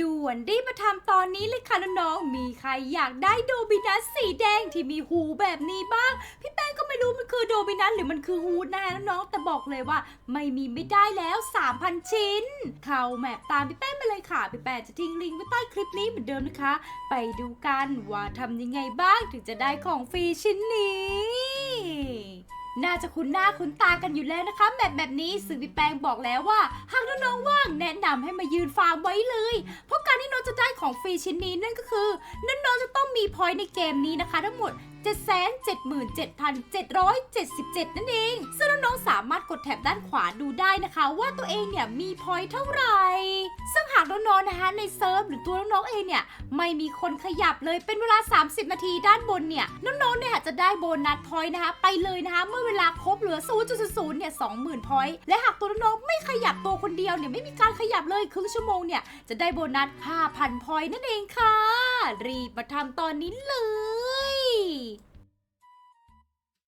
ด่วนรีบมาทำตอนนี้เลยค่ะน้องๆ มีใครอยากได้โดบินัสสีแดงที่มีหูแบบนี้บ้าง พี่แป้งก็ไม่รู้มันคือโดบินัสหรือมันคือฮูดนะคะน้องๆ แต่บอกเลยว่า ไม่มีไม่ได้แล้ว 3,000 ชิ้น เข้าแมปตามพี่แป้งไปเลยค่ะ พี่แป้งจะทิ้งลิงก์ไว้ใต้คลิปนี้เหมือนเดิมนะคะ ไปดูกันว่าทำยังไงบ้างถึงจะได้ของฟรีชิ้นนี้น่าจะคุ้นหน้าคุ้นตากันอยู่แล้วนะคะแบบแบบนี้ซึ่งพี่แป้งบอกแล้วว่า หากน้องๆว่างแนะนำให้มายืนฟาร์มไว้เลย ของฟรีชิ้นนี้นั่นก็คือน้องๆจะต้องมีพอยต์ในเกมนี้นะคะ ทั้งหมด 777,777 นั่นเอง ซึ่งน้องๆสามารถกดแถบด้านขวาดูได้นะคะ ว่าตัวเองเนี่ยมีพอยต์เท่าไหร่ ซึ่งหากน้องๆนะคะในเซิร์ฟหรือตัวน้องๆเองเนี่ยไม่มีคนขยับเลยเป็นเวลา 30 นาทีด้านบนเนี่ยน้องๆเนี่ยจะได้โบนัสพอยต์นะคะไปเลยนะคะเมื่อเวลาครบเหลือ 0.00เนี่ย20,000พอยต์และหากตัวน้องๆไม่ขยับตัวคนเดียวเนี่ยไม่มีการขยับเลยครึ่งชั่วโมงเนี่ยจะได้โบนัส 5,000พอยต์นั่นเองค่ะ รีบมาทำตอนนี้เลย